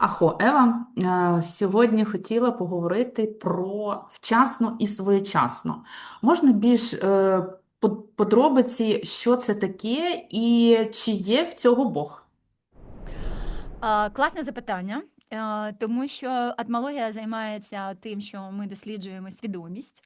Ахо, Ева, е, сьогодні хотіла поговорити про вчасно і своєчасно. Можна більш е, подробиці, що це таке і чи є в цього Бог? Класне запитання, е, тому що атмологія займається тим, що ми досліджуємо свідомість.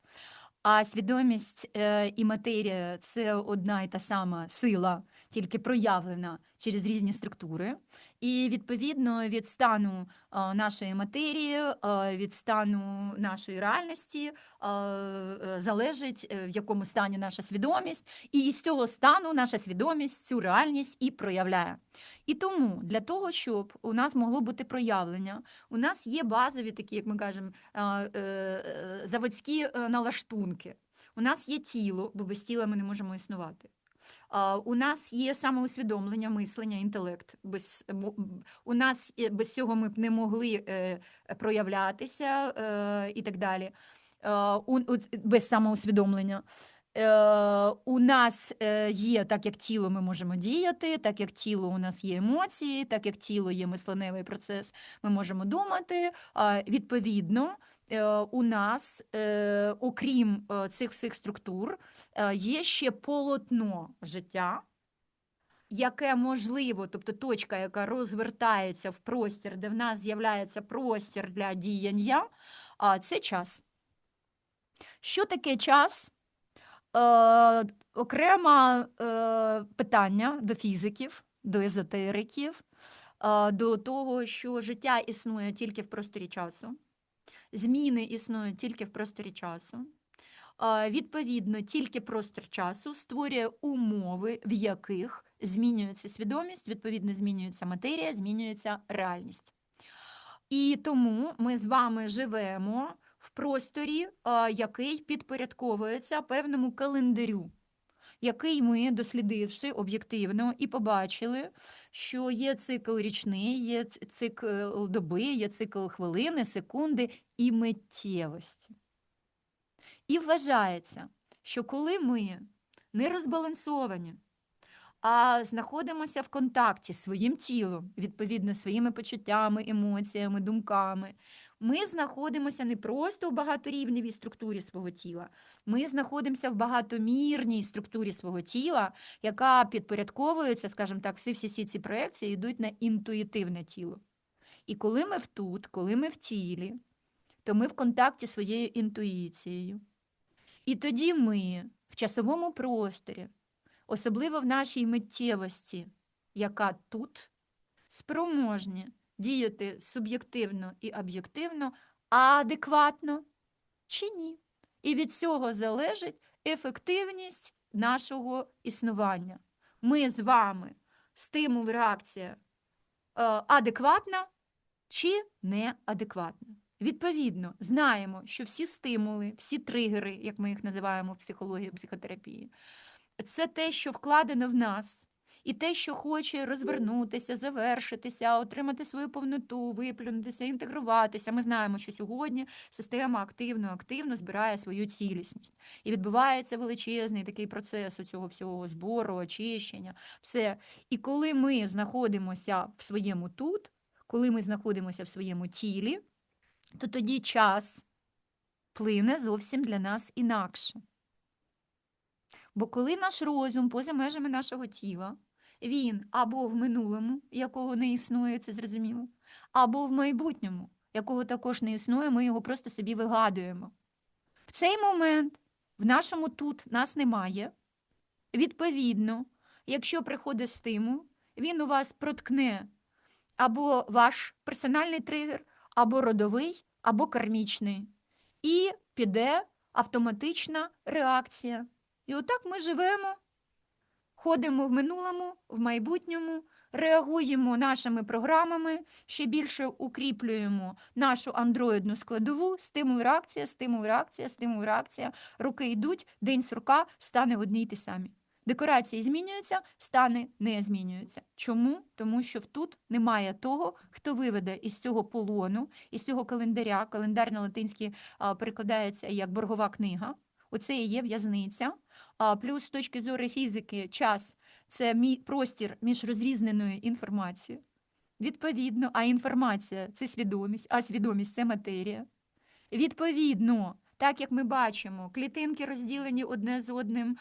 А свідомість і матерія це одна і та сама сила, тільки проявлена через різні структури. І відповідно від стану е, нашої матерії, е, від стану нашої реальності е, залежить, в якому стані наша свідомість, і із цього стану наша свідомість цю реальність і проявляє. І тому для того, щоб у нас могло бути проявлення, у нас є базові такі, як ми кажемо, заводські налаштунки. У нас є тіло, бо без тіла ми не можемо існувати. У нас є самоусвідомлення, мислення, інтелект. Без, у нас е, без цього ми б не могли е, проявлятися е, і так далі. Без самоусвідомлення. У нас є, так як тіло ми можемо діяти, так як тіло у нас є емоції, так як тіло є мисленевий процес, ми можемо думати. Відповідно, у нас, е, окрім е, цих всіх структур, е, є ще полотно життя. Яке можливо, тобто точка, яка розвертається в простір, де в нас з'являється простір для діяння, це час. Що таке час? Е, окреме е, питання до фізиків, до езотериків, е, до того, що життя існує тільки в просторі часу, зміни існують тільки в просторі часу. Відповідно, тільки простор часу створює умови, в яких змінюється свідомість, відповідно, змінюється матерія, змінюється реальність. І тому ми з вами живемо в просторі, який підпорядковується певному календарю, який ми, дослідивши об'єктивно, і побачили, що є цикл річний, є цикл доби, є цикл хвилини, секунди і миттєвості. І вважається, що коли ми не розбалансовані, а знаходимося в контакті з своїм тілом, відповідно, своїми почуттями, емоціями, думками. Ми знаходимося не просто в багаторівневій структурі свого тіла, ми знаходимося в багатомірній структурі свого тіла, яка підпорядковується, скажімо так, всі всі ці проекції йдуть на інтуїтивне тіло. І коли ми в тут, коли ми в тілі, то ми в контакті зі своєю інтуїцією. І тоді ми в часовому просторі особливо в нашій миттєвості, яка тут спроможні діяти суб'єктивно і об'єктивно, а адекватно чи ні. І від цього залежить ефективність нашого існування. Ми з вами стимул, реакція е, адекватна чи неадекватна. Відповідно, знаємо, що всі стимули, всі тригери, як ми їх називаємо в психології, в психотерапії, це те, що вкладено в нас, і те, що хоче розвернутися, завершитися, отримати свою повноту, виплюнутися, інтегруватися. Ми знаємо, що сьогодні система активно активно збирає свою цілісність. І відбувається величезний такий процес у цього всього збору, очищення, все. І коли ми знаходимося в своєму тут, коли ми знаходимося в своєму тілі, то тоді час плине зовсім для нас інакше. Бо коли наш розум поза межами нашого тіла, він або в минулому, якого не існує, це зрозуміло, або в майбутньому, якого також не існує, ми його просто собі вигадуємо. В цей момент в нашому тут нас немає. Відповідно, якщо приходить стимул, він у вас проткне або ваш персональний тригер, або родовий, або кармічний. І піде автоматична реакція. І отак ми живемо, ходимо в минулому, в майбутньому, реагуємо нашими програмами, ще більше укріплюємо нашу андроїдну складову, стимул реакція, стимул реакція, стимул реакція. Руки йдуть, день сурка стане одні й ті самі. Декорації змінюються, стани не змінюються. Чому? Тому що тут немає того, хто виведе із цього полону, із цього календаря. Календар на латинській перекладається як боргова книга. Оце і є в'язниця. Плюс з точки зору фізики, час це простір між розрізненою інформацією. Відповідно, а інформація це свідомість, а свідомість це матерія. Відповідно, так як ми бачимо, клітинки розділені одне з одним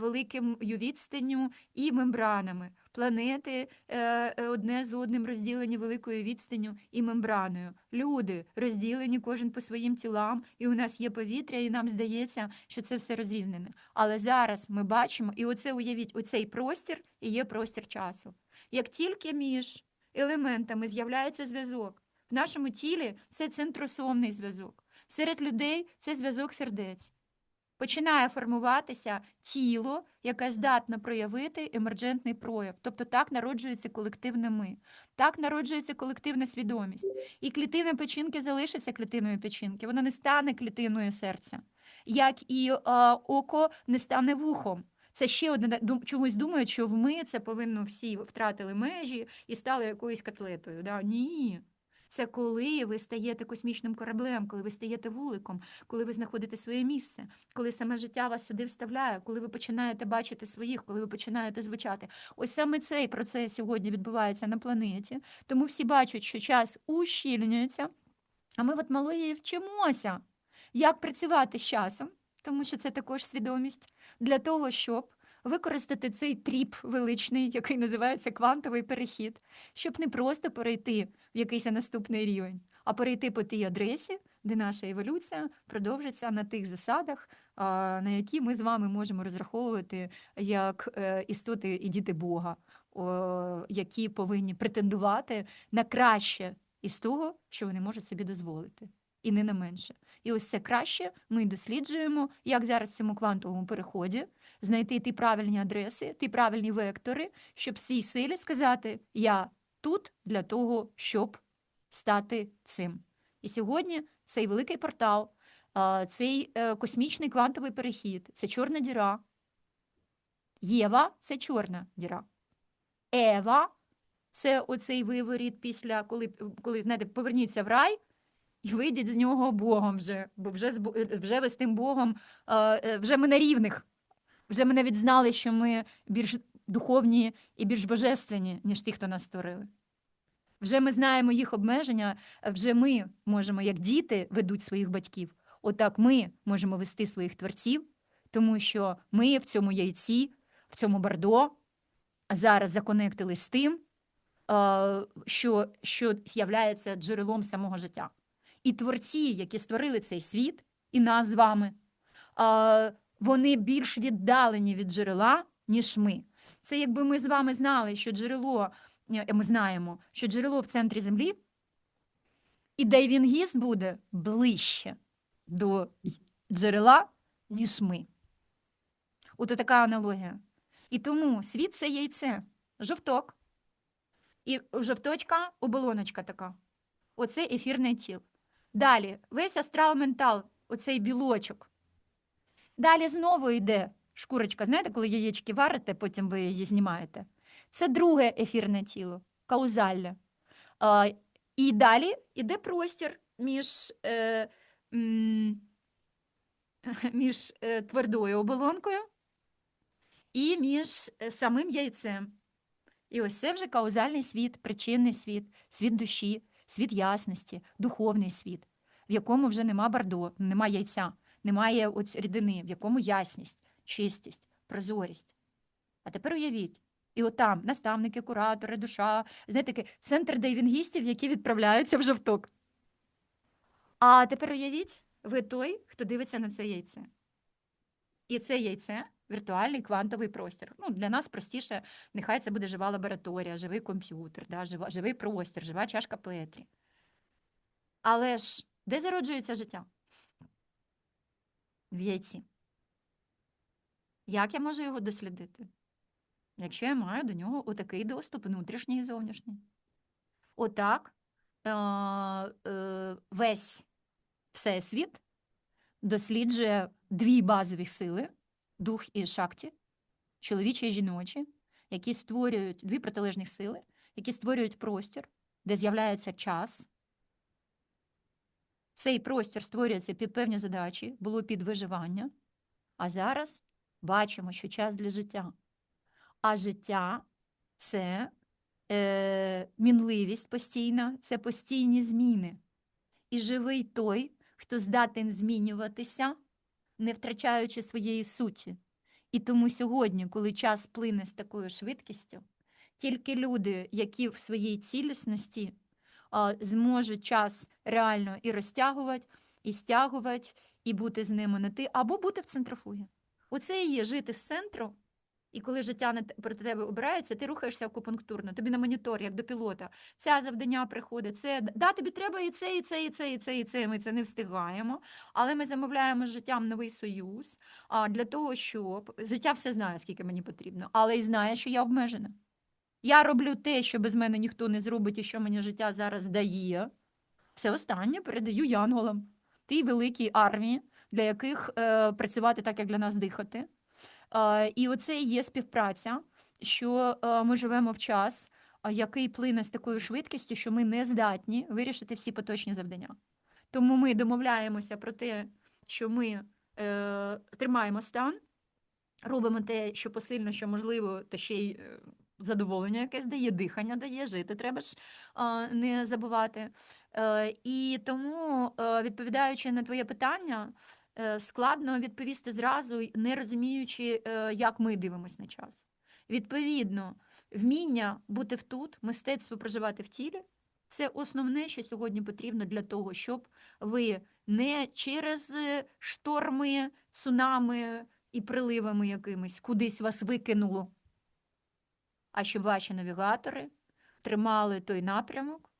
великим відстанню і мембранами. Планети е, е, одне з одним розділені великою відстанню і мембраною. Люди розділені кожен по своїм тілам, і у нас є повітря, і нам здається, що це все розрізнене. Але зараз ми бачимо, і оце уявіть, оцей простір і є простір часу. Як тільки між елементами з'являється зв'язок, в нашому тілі це центросомний зв'язок. Серед людей це зв'язок сердець. Починає формуватися тіло, яке здатне проявити емерджентний прояв. Тобто так народжується колективне ми, так народжується колективна свідомість. І клітина печінки залишиться клітиною печінки, вона не стане клітиною серця, як і е, око не стане вухом. Це ще одне чомусь думають, що в ми це повинно всі втратили межі і стали якоюсь котлетою. Да? Ні. Це коли ви стаєте космічним кораблем, коли ви стаєте вуликом, коли ви знаходите своє місце, коли саме життя вас сюди вставляє, коли ви починаєте бачити своїх, коли ви починаєте звучати. Ось саме цей процес сьогодні відбувається на планеті. Тому всі бачать, що час ущільнюється, а ми в етмології вчимося, як працювати з часом, тому що це також свідомість, для того, щоб використати цей тріп величний, який називається квантовий перехід, щоб не просто перейти в якийсь наступний рівень, а перейти по тій адресі, де наша еволюція продовжиться на тих засадах, на які ми з вами можемо розраховувати як е, істоти і діти Бога, які повинні претендувати на краще із того, що вони можуть собі дозволити, і не на менше. І ось це краще ми досліджуємо, як зараз в цьому квантовому переході знайти ті правильні адреси, ті правильні вектори, щоб всій силі сказати: Я тут для того, щоб стати цим. І сьогодні цей великий портал, цей е, космічний квантовий перехід, це чорна діра. Єва це чорна діра. Ева це оцей виворіт після, коли, коли знаєте, поверніться в рай. І вийдіть з нього Богом вже, бо вже, вже ви з тим Богом, е, вже ми на рівних. Вже ми навіть знали, що ми більш духовні і більш божественні, ніж ті, хто нас створили. Вже ми знаємо їх обмеження, вже ми можемо, як діти, ведуть своїх батьків. Отак ми можемо вести своїх творців, тому що ми в цьому яйці, в цьому бардо зараз законектились з тим, що, що являється джерелом самого життя. І творці, які створили цей світ, і нас з вами, вони більш віддалені від джерела, ніж ми. Це якби ми з вами знали, що джерело, е, ми знаємо, що джерело в центрі землі, і Дейвінгіс буде ближче до джерела, ніж ми. От така аналогія. І тому світ це яйце, жовток. І жовточка оболоночка така. Оце ефірний тіл. Далі весь астрал ментал, оцей білочок. Далі знову йде шкурочка. Знаєте, коли яєчки варите, потім ви її знімаєте. Це друге ефірне тіло, каузальне. А, і далі йде простір між, е, між е, твердою оболонкою і між е, самим яйцем. І ось це вже каузальний світ, причинний світ, світ душі, світ ясності, духовний світ, в якому вже нема бардо, нема яйця, немає оць рідини, в якому ясність, чистість, прозорість. А тепер уявіть, і отам наставники, куратори, душа, знаєте, такий центр дейвінгістів, які відправляються в жовток. А тепер уявіть, ви той, хто дивиться на це яйце. І це яйце віртуальний квантовий простір. Ну, для нас простіше, нехай це буде жива лабораторія, живий комп'ютер, да, жива, живий простір, жива чашка Петрі. Але ж де зароджується життя? В яйці. Як я можу його дослідити? Якщо я маю до нього отакий доступ, внутрішній і зовнішній. Отак е, е, весь всесвіт досліджує дві базові сили дух і шакті, чоловічі і жіночі, які створюють дві протилежних сили, які створюють простір, де з'являється час. Цей простір створюється під певні задачі, було під виживання. А зараз бачимо, що час для життя. А життя це е, мінливість постійна це постійні зміни. І живий той, хто здатен змінюватися, не втрачаючи своєї суті. І тому сьогодні, коли час плине з такою швидкістю, тільки люди, які в своїй цілісності а, зможуть час реально і розтягувати, і стягувати, і бути з ними на ти, або бути в центрофугі. Оце і є жити з центру. І коли життя проти тебе обирається, ти рухаєшся акупунктурно, тобі на монітор, як до пілота. Це завдання приходить, це да, тобі треба і це, і це, і це, і це, і це. Ми це не встигаємо. Але ми замовляємо з життям новий союз а, для того, щоб життя все знає, скільки мені потрібно, але і знає, що я обмежена. Я роблю те, що без мене ніхто не зробить, і що мені життя зараз дає. Все останнє передаю янголам, тій великій армії, для яких е, працювати так, як для нас дихати. Е, і оце і є співпраця, що е, ми живемо в час, який плине з такою швидкістю, що ми не здатні вирішити всі поточні завдання. Тому ми домовляємося про те, що ми е, тримаємо стан, робимо те, що посильно, що можливо, та ще й е, задоволення якесь дає, дихання дає, жити треба ж не забувати. Е, І тому, е, відповідаючи на твоє питання, е, складно відповісти зразу, не розуміючи, як ми дивимося на час. Відповідно, вміння бути в тут, мистецтво проживати в тілі це основне, що сьогодні потрібно для того, щоб ви не через шторми, цунами і приливами якимись кудись вас викинуло, а щоб ваші навігатори тримали той напрямок,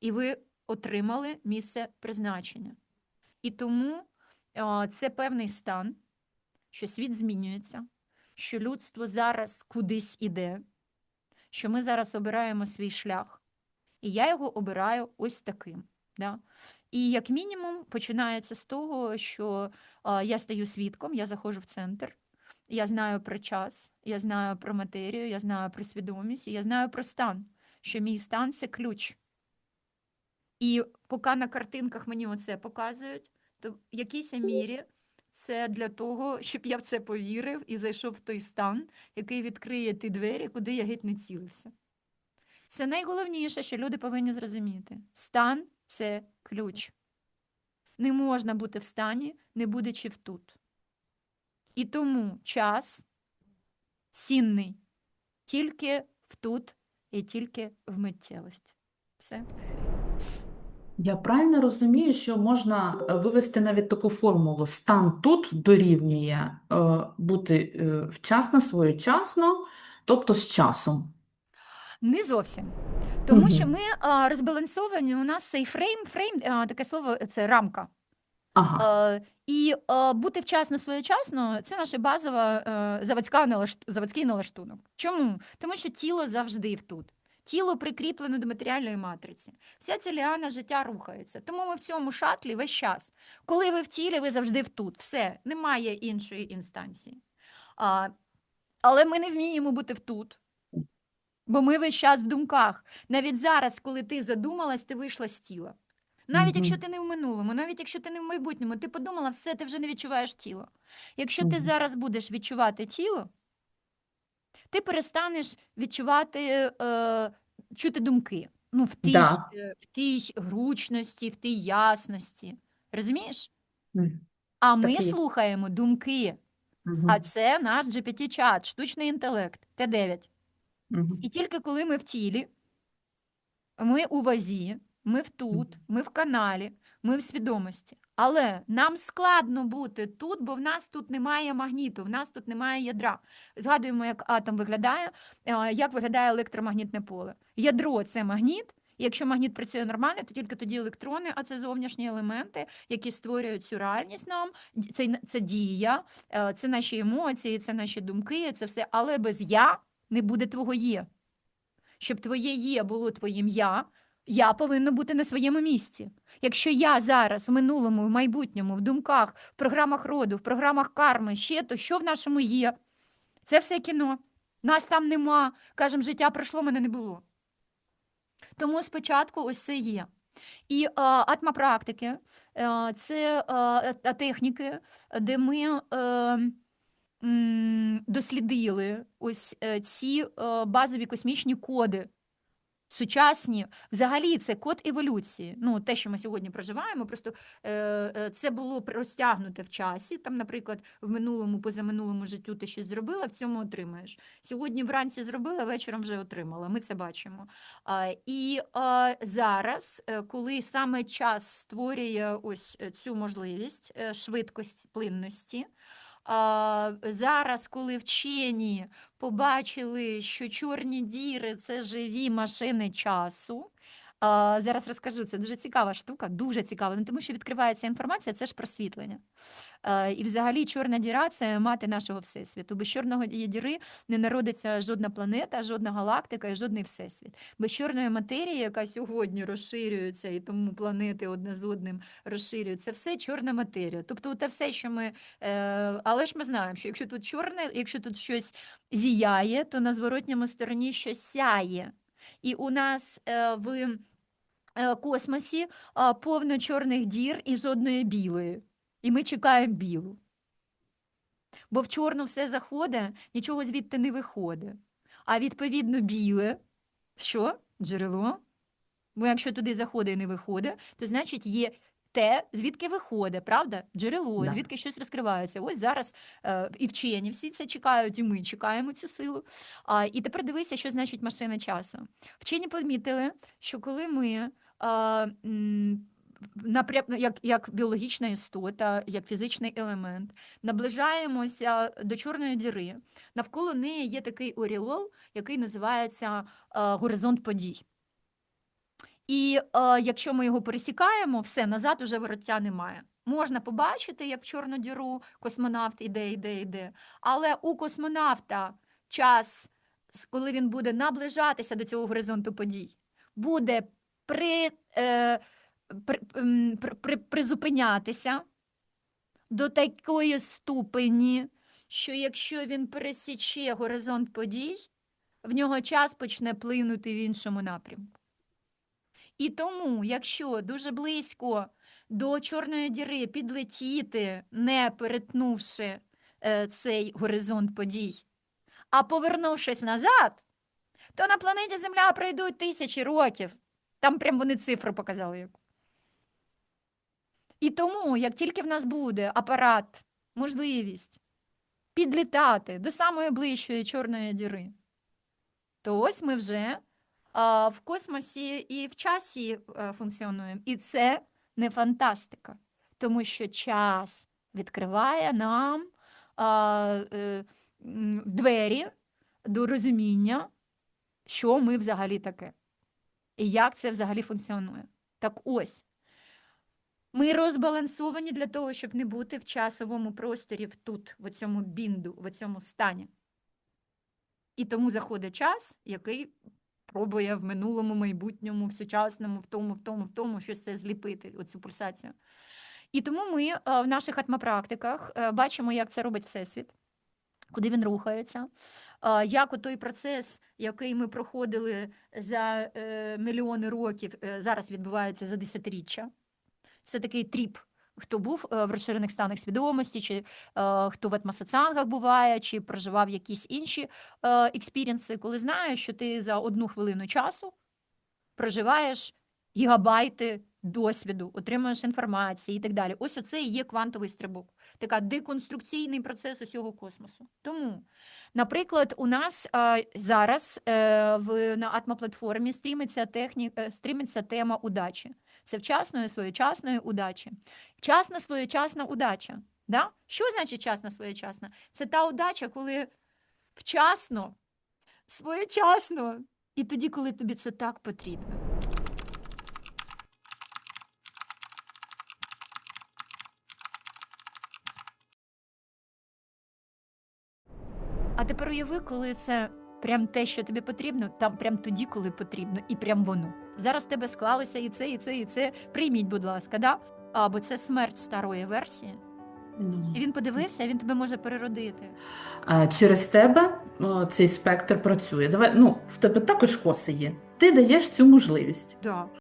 і ви отримали місце призначення. І тому це певний стан, що світ змінюється, що людство зараз кудись іде, що ми зараз обираємо свій шлях. І я його обираю ось таким. Да? І як мінімум починається з того, що я стаю свідком, я заходжу в центр, я знаю про час, я знаю про матерію, я знаю про свідомість, і я знаю про стан, що мій стан це ключ. І поки на картинках мені оце показують, то в якійсь мірі це для того, щоб я в це повірив і зайшов в той стан, який відкриє ті двері, куди я геть не цілився. Це найголовніше, що люди повинні зрозуміти. Стан це ключ. Не можна бути в стані, не будучи в тут. І тому час цінний тільки в тут і тільки в миттєвості. Все. Я правильно розумію, що можна е, вивести навіть таку формулу: стан тут дорівнює е, бути е, вчасно, своєчасно, тобто з часом. Не зовсім. Тому що ми розбалансовані, у нас цей фрейм, фрейм, таке слово це рамка. Ага. Е, і е, бути вчасно своєчасно це наша базова е, заводська заводський налаштунок. Чому? Тому що тіло завжди тут. Тіло прикріплено до матеріальної матриці. Вся ця ліана життя рухається. Тому ми в цьому шатлі весь час. Коли ви в тілі, ви завжди в тут. Все, немає іншої інстанції. А, але ми не вміємо бути в тут. Бо ми весь час в думках. Навіть зараз, коли ти задумалась, ти вийшла з тіла. Навіть якщо ти не в минулому, навіть якщо ти не в майбутньому, ти подумала, все, ти вже не відчуваєш тіло. Якщо ти зараз будеш відчувати тіло, ти перестанеш відчувати, е, чути думки. Ну, в тій, Да. е, в тій гручності, в тій ясності. Розумієш? А ми Так слухаємо думки. мгм, А це наш GPT-чат, штучний інтелект, Т9. мгм. І тільки коли ми в тілі, ми у вазі, ми в тут, ми в каналі, ми в свідомості. Але нам складно бути тут, бо в нас тут немає магніту, в нас тут немає ядра. Згадуємо, як атом виглядає, е, як виглядає електромагнітне поле. Ядро це магніт. Якщо магніт працює нормально, то тільки тоді електрони, а це зовнішні елементи, які створюють цю реальність нам. Це, це дія, е, це наші емоції, це наші думки, це все. Але без я не буде твого є. Щоб твоє є було твоїм я, я повинно бути на своєму місці. Якщо я зараз в минулому, в майбутньому, в думках, в програмах роду, в програмах карми, ще то що в нашому є? Це все кіно. Нас там нема. Кажемо, життя пройшло, мене не було. Тому спочатку ось це є. І е, атмапрактики е, це е, е, техніки, де ми м, дослідили ось ці базові космічні коди. Сучасні, взагалі, це код еволюції. Ну, те, що ми сьогодні проживаємо, просто е, е, це було розтягнуте в часі. Там, наприклад, в минулому, позаминулому життю ти щось зробила, в цьому отримаєш. Сьогодні вранці зробила, вечором вже отримала. Ми це бачимо. І зараз, е, коли саме час створює ось е, цю можливість швидкості плинності. Зараз, коли вчені побачили, що чорні діри це живі машини часу. Зараз розкажу, це дуже цікава штука, дуже цікава, ну, тому що відкривається інформація, це ж просвітлення. Е, І взагалі чорна діра це мати нашого всесвіту. Без чорної діри не народиться жодна планета, жодна галактика і жодний всесвіт. Без чорної матерії, яка сьогодні розширюється, і тому планети одне з одним розширюються, це все чорна матерія. Тобто, те все, що ми. Е, але ж ми знаємо, що якщо тут чорне, якщо тут щось зіяє, то на зворотньому стороні щось сяє. І у нас е, в космосі повно чорних дір і жодної білої. І ми чекаємо білу. Бо в чорну все заходить, нічого звідти не виходить. А відповідно біле, що? Джерело. Бо якщо туди заходить і не виходить, то значить є те, звідки виходить, правда? Джерело, Да. звідки щось розкривається. Ось зараз е, і вчені всі це чекають, і ми чекаємо цю силу. А, і тепер дивися, що значить машина часу. Вчені помітили, що коли ми як, як біологічна істота, як фізичний елемент, наближаємося до чорної діри, навколо неї є такий оріол, який називається горизонт подій. І якщо ми його пересікаємо, все назад уже вороття немає. Можна побачити, як в чорну діру космонавт іде, іде, іде. Але у космонавта час, коли він буде наближатися до цього горизонту подій, буде при, е, при, при, при, призупинятися до такої ступені, що якщо він пересіче горизонт подій, в нього час почне плинути в іншому напрямку. І тому, якщо дуже близько до Чорної діри підлетіти, не перетнувши е, цей горизонт подій, а повернувшись назад, то на планеті Земля пройдуть тисячі років. Там прям вони цифру показали. яку. І тому, як тільки в нас буде апарат, можливість підлітати до самої ближчої Чорної діри, то ось ми вже а, в космосі і в часі е, функціонуємо. І це не фантастика, тому що час відкриває нам а, е, двері до розуміння, що ми взагалі таке, і як це взагалі функціонує. Так ось. Ми розбалансовані для того, щоб не бути в часовому просторі тут, в цьому бінду, в цьому стані. І тому заходить час, який пробує в минулому, майбутньому, в сучасному, в тому, в тому, в тому щось це зліпити, оцю пульсацію. І тому ми е, в наших атмопрактиках е, бачимо, як це робить Всесвіт, куди він рухається, як той процес, який ми проходили за е, мільйони років, е, зараз відбувається за десятиріччя. Це такий тріп. Хто був е, в розширених станах свідомості, чи е, хто в атмосоціангах буває, чи проживав якісь інші експіріенси, коли знаєш, що ти за одну хвилину часу проживаєш гігабайти досвіду, отримуєш інформації і так далі. Ось оце і є квантовий стрибок, така деконструкційний процес усього космосу. Тому, наприклад, у нас е, зараз е, в, на атмоплатформі стрімиться, техні, е, стрімиться тема удачі. Це вчасної своєчасної удачі. Вчасна своєчасна удача. Да? Що значить вчасна своєчасна? Це та удача, коли вчасно, своєчасно, і тоді, коли тобі це так потрібно. А тепер уяви, коли це прям те, що тобі потрібно, там прям тоді, коли потрібно, і прям воно. Зараз тебе склалося і це, і це, і це. Прийміть, будь ласка, да? Або це смерть старої версії. Ну, І він подивився, він тебе може переродити. а через тебе о, цей спектр працює. Давай, ну, в тебе також коси є. Ти даєш цю можливість. Да.